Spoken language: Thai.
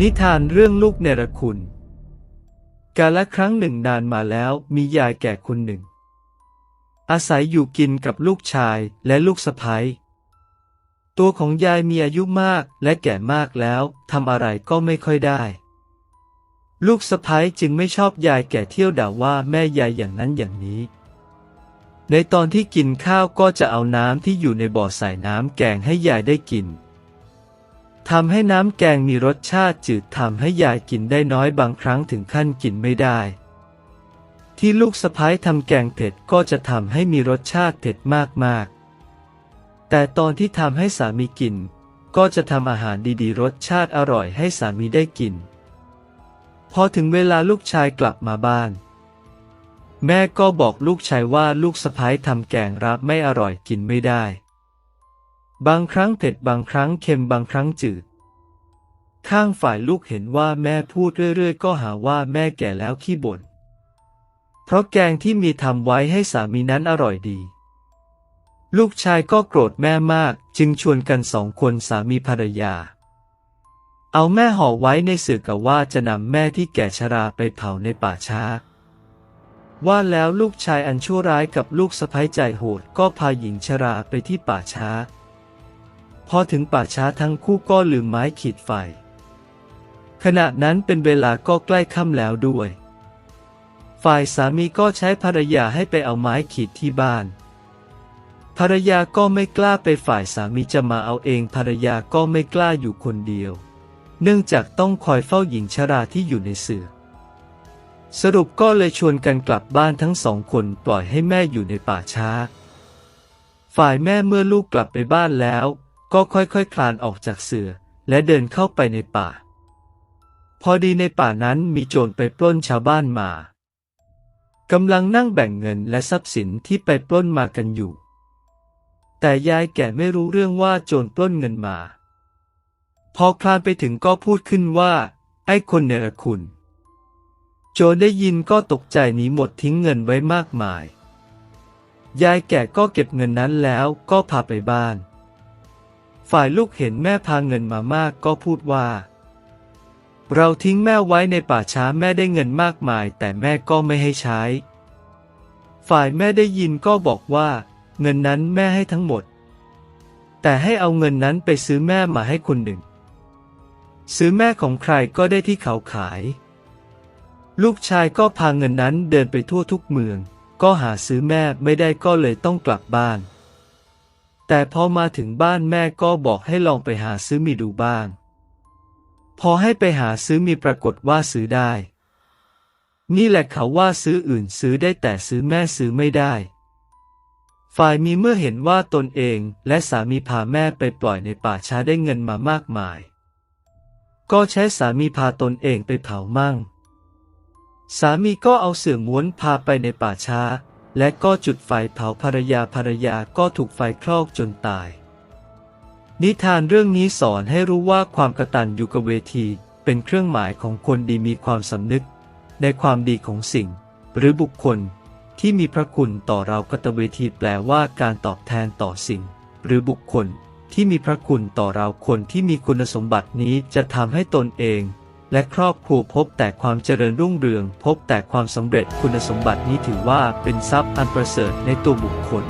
นิทานเรื่องลูกเนรคุณ กาละครั้งหนึ่งนานมาแล้วมียายแก่คนหนึ่ง อาศัยอยู่กินกับลูกชายและลูกสะใภ้ตัวของยายมีอายุมากและแก่มากแล้วทำอะไรก็ไม่ค่อยได้ ลูกสะใภ้จึงไม่ชอบยายแก่เที่ยวด่าว่าแม่ยายอย่างนั้นอย่างนี้ ในตอนที่กินข้าวก็จะเอาน้ำที่อยู่ในบ่อใส่น้ำแกงให้ยายได้กิน ทำให้น้ำแกงมีรสชาติจืดทำให้ยายกินได้น้อยบางครั้งถึงขั้นกินไม่ได้ ที่ลูกสะพ้ายทำแกงเผ็ดก็จะทำให้มีรสชาติเผ็ดมากๆ แต่ตอนที่ทำให้สามีกิน ก็จะทำอาหารดีๆ รสชาติอร่อยให้สามีได้กิน พอถึงเวลาลูกชายกลับมาบ้าน แม่ก็บอกลูกชายว่าลูกสะพ้ายทำแกงรับไม่อร่อยกินไม่ได้ บางครั้งเผ็ดบางครั้งเค็มบางครั้งจืด ข้างฝ่ายลูกเห็นว่าแม่พูดเรื่อย ๆ ก็หาว่าแม่แก่แล้วขี้บ่น เพราะแกงที่มีทำไว้ให้สามีนั้นอร่อยดี ลูกชายก็โกรธแม่มาก จึงชวนกันสองคนสามีภรรยา เอาแม่ห่อไว้ในเสื่อกะว่าจะนำแม่ที่แก่ชราไปเผาในป่าช้าว่าแล้วลูกชายอันชั่วร้ายกับลูกสะใภ้ใจโหดก็พาหญิงชราไปที่ป่าช้า พอถึงป่าช้าทั้งคู่ก็ลืมไม้ขีดไฟ ขณะนั้นเป็นเวลาก็ใกล้ค่ำแล้วด้วย ฝ่ายสามีก็ใช้ภรรยาให้ไปเอาไม้ขีดที่บ้าน ภรรยาก็ไม่กล้าไปฝ่ายสามีจะมาเอาเองภรรยาก็ไม่กล้าอยู่คนเดียว เนื่องจากต้องคอยเฝ้าหญิงชราที่อยู่ในเสือสรุปก็เลยชวนกันกลับบ้านทั้งสองคนปล่อยให้แม่อยู่ในป่าช้า ฝ่ายแม่เมื่อลูกกลับไปบ้านแล้ว ก็ค่อยๆคคลานออกจากเสือ และเดินเข้าไปในป่า พอดีในป่านั้นมีโจรไปปล้นชาวบ้านมากำลังนั่งแบ่งเงินและทรัพย์สินที่ไปปล้นมากันอยู่ แต่ยายแก่ไม่รู้เรื่องว่าโจรปล้นเงินมา พอคลานไปถึงก็พูดขึ้นว่า ไอ้คนเนรคุณ โจรได้ยินก็ตกใจหนีหมดทิ้งเงินไว้มากมาย ยายแก่ก็เก็บเงินนั้นแล้วก็พาไปบ้าน ฝ่ายลูกเห็นแม่พาเงินมามากก็พูดว่า เราทิ้งแม่ไว้ในป่าช้าแม่ได้เงินมากมาย แต่แม่ก็ไม่ให้ใช้ ฝ่ายแม่ได้ยินก็บอกว่า เงินนั้นแม่ให้ทั้งหมด แต่ให้เอาเงินนั้นไปซื้อแม่มาให้คนหนึ่ง ซื้อแม่ของใครก็ได้ที่เขาขาย ลูกชายก็พาเงินนั้นเดินไปทั่วทุกเมือง ก็หาซื้อแม่ไม่ได้ก็เลยต้องกลับบ้าน แต่พอมาถึงบ้านแม่ก็บอกให้ลองไปหาซื้อมีดูบ้าง พอให้ไปหาซื้อมีปรากฏว่าซื้อได้ นี่แหละเขาว่าซื้ออื่นซื้อได้แต่ซื้อแม่ซื้อไม่ได้ ฝ่ายมีเมื่อเห็นว่าตนเองและสามีพาแม่ไปปล่อยในป่าช้าได้เงินมามากมาย ก็ใช้สามีพาตนเองไปเผามั่ง สามีก็เอาเสื่อม้วนพาไปในป่าช้า และก็จุดไฟเผาภรรยาภรรยาก็ถูกไฟคลอกจนตาย นิทานเรื่องนี้สอนให้รู้ว่าความกระตัญญูกเวที เป็นเครื่องหมายของคนดีมีความสำนึก ในความดีของสิ่ง หรือบุคคลที่มีพระคุณต่อเรากตเวทีแปลว่าการตอบแทนต่อสิ่ง หรือบุคคลที่มีพระคุณต่อเราคนที่มีคุณสมบัตินี้จะทำให้ตนเอง และครอบครัวพบแต่ความเจริญรุ่งเรือง พบแต่ความสำเร็จคุณสมบัตินี้ถือว่าเป็นทรัพย์อันประเสริฐในตัวบุคคล